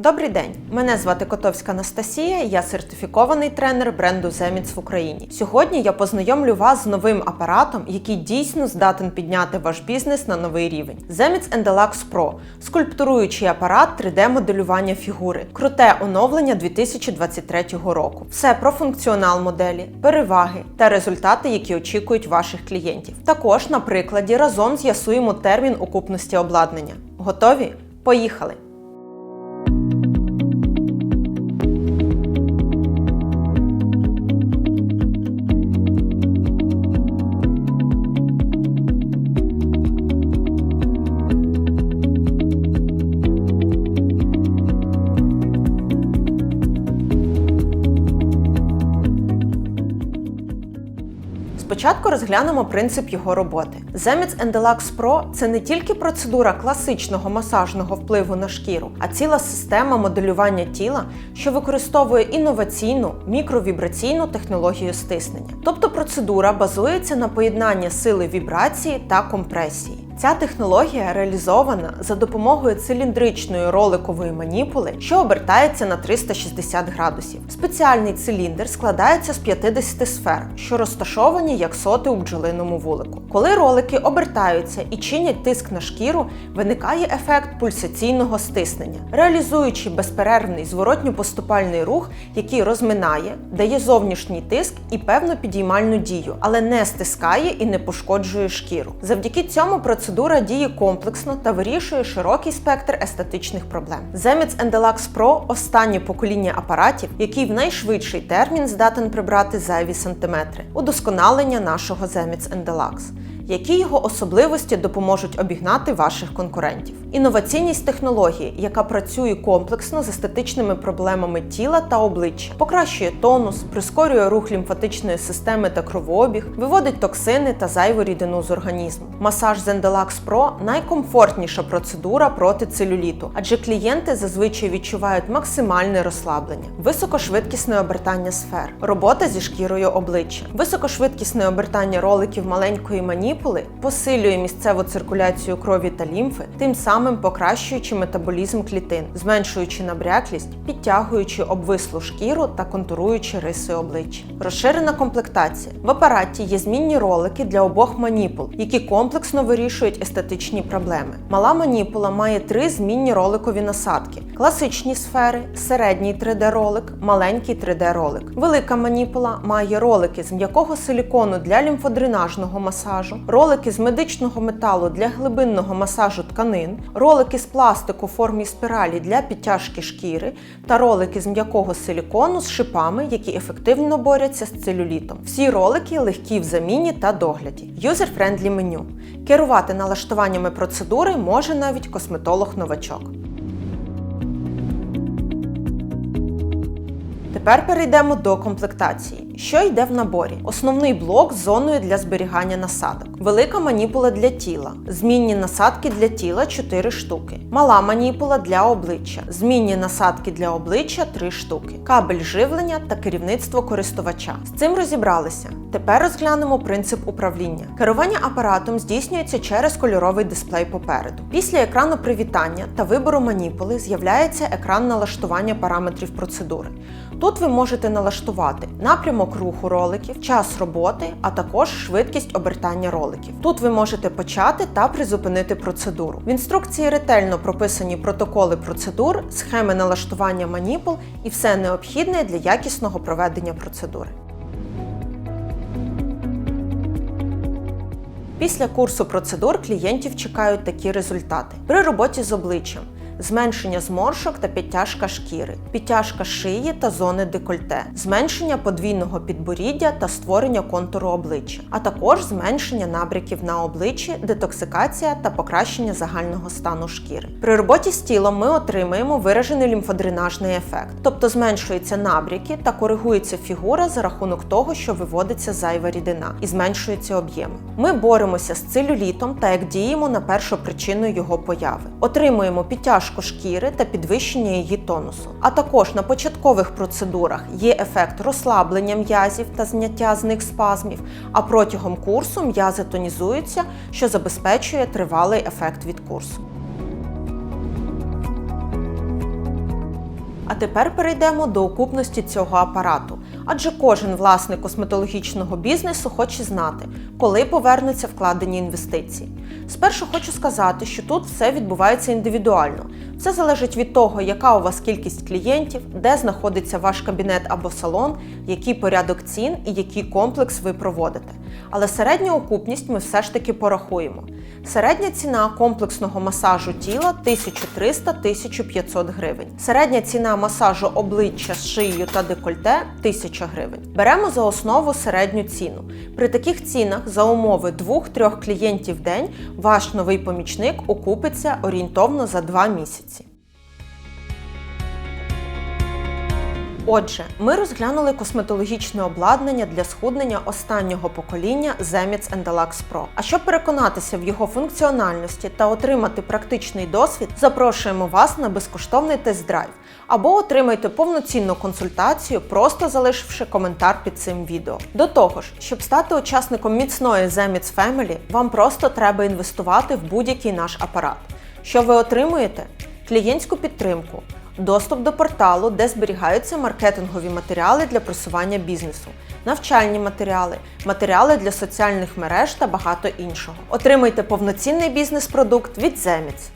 Добрий день! Мене звати Котовська Анастасія, я сертифікований тренер бренду Zemits в Україні. Сьогодні я познайомлю вас з новим апаратом, який дійсно здатен підняти ваш бізнес на новий рівень. Zemits Endelax Pro – скульптуруючий апарат 3D-моделювання фігури, круте оновлення 2023 року. Все про функціонал моделі, переваги та результати, які очікують ваших клієнтів. Також на прикладі разом з'ясуємо термін окупності обладнання. Готові? Поїхали! Спочатку розглянемо принцип його роботи. Zemits Endelax Pro – це не тільки процедура класичного масажного впливу на шкіру, а ціла система моделювання тіла, що використовує інноваційну мікровібраційну технологію стиснення. Тобто процедура базується на поєднанні сили вібрації та компресії. Ця технологія реалізована за допомогою циліндричної роликової маніпули, що обертається на 360 градусів. Спеціальний циліндр складається з 50 сфер, що розташовані як соти у бджолиному вулику. Коли ролики обертаються і чинять тиск на шкіру, виникає ефект пульсаційного стиснення, реалізуючи безперервний зворотньо-поступальний рух, який розминає, дає зовнішній тиск і певну підіймальну дію, але не стискає і не пошкоджує шкіру. Завдяки цьому процедура Процедура діє комплексно та вирішує широкий спектр естетичних проблем. Zemits Endelax Pro – останнє покоління апаратів, який в найшвидший термін здатен прибрати зайві сантиметри, удосконалення нашого Zemits Endelax. Які його особливості допоможуть обігнати ваших конкурентів? Інноваційність технології, яка працює комплексно з естетичними проблемами тіла та обличчя, покращує тонус, прискорює рух лімфатичної системи та кровообіг, виводить токсини та зайву рідину з організму. Масаж Zendelax Pro найкомфортніша процедура проти целюліту, адже клієнти зазвичай відчувають максимальне розслаблення, високошвидкісне обертання сфер, робота зі шкірою обличчя, високошвидкісне обертання роликів маленької маніпули посилює місцеву циркуляцію крові та лімфи, тим самим покращуючи метаболізм клітин, зменшуючи набряклість, підтягуючи обвислу шкіру та контуруючи риси обличчя. Розширена комплектація. В апараті є змінні ролики для обох маніпул, які комплексно вирішують естетичні проблеми. Мала маніпула має три змінні роликові насадки: класичні сфери, середній 3D-ролик, маленький 3D-ролик. Велика маніпула має ролики з м'якого силікону для лімфодренажного масажу, ролики з медичного металу для глибинного масажу тканин, ролики з пластику в формі спіралі для підтяжки шкіри та ролики з м'якого силікону з шипами, які ефективно борються з целюлітом. Всі ролики легкі в заміні та догляді. Юзер-френдлі меню. Керувати налаштуваннями процедури може навіть косметолог-новачок. Тепер перейдемо до комплектації. Що йде в наборі? Основний блок з зоною для зберігання насадок, велика маніпула для тіла, змінні насадки для тіла 4 штуки, мала маніпула для обличчя, змінні насадки для обличчя 3 штуки, кабель живлення та керівництво користувача. З цим розібралися. Тепер розглянемо принцип управління. Керування апаратом здійснюється через кольоровий дисплей попереду. Після екрану привітання та вибору маніпули з'являється екран налаштування параметрів процедури. Тут ви можете налаштувати напрямок руху роликів, час роботи, а також швидкість обертання роликів. Тут ви можете почати та призупинити процедуру. В інструкції ретельно прописані протоколи процедур, схеми налаштування маніпул і все необхідне для якісного проведення процедури. Після курсу процедур клієнтів чекають такі результати при роботі з обличчям. Зменшення зморшок та підтяжка шкіри, підтяжка шиї та зони декольте, зменшення подвійного підборіддя та створення контуру обличчя, а також зменшення набряків на обличчі, детоксикація та покращення загального стану шкіри. При роботі з тілом ми отримаємо виражений лімфодренажний ефект, тобто зменшуються набряки та коригується фігура за рахунок того, що виводиться зайва рідина і зменшуються об'єми. Ми боремося з целюлітом та як діємо на першу причину його появи. Отримуємо підтяжку шкіри та підвищення її тонусу. А також на початкових процедурах є ефект розслаблення м'язів та зняття з них спазмів, а протягом курсу м'язи тонізуються, що забезпечує тривалий ефект від курсу. А тепер перейдемо до окупності цього апарату. Адже кожен власник косметологічного бізнесу хоче знати, коли повернуться вкладені інвестиції. Спершу хочу сказати, що тут все відбувається індивідуально. Все залежить від того, яка у вас кількість клієнтів, де знаходиться ваш кабінет або салон, який порядок цін і який комплекс ви проводите. Але середню окупність ми все ж таки порахуємо. Середня ціна комплексного масажу тіла 1300-1500 гривень. Середня ціна масажу обличчя з шиєю та декольте 1000 гривень. Беремо за основу середню ціну. При таких цінах за умови 2-3 клієнтів в день ваш новий помічник окупиться орієнтовно за 2 місяці. Отже, ми розглянули косметологічне обладнання для схуднення останнього покоління Zemits Endelax Pro. А щоб переконатися в його функціональності та отримати практичний досвід, запрошуємо вас на безкоштовний тест-драйв або отримайте повноцінну консультацію, просто залишивши коментар під цим відео. До того ж, щоб стати учасником міцної Zemits Family, вам просто треба інвестувати в будь-який наш апарат. Що ви отримуєте? Клієнтську підтримку доступ до порталу, де зберігаються маркетингові матеріали для просування бізнесу, навчальні матеріали, матеріали для соціальних мереж та багато іншого. Отримайте повноцінний бізнес-продукт від Zemits.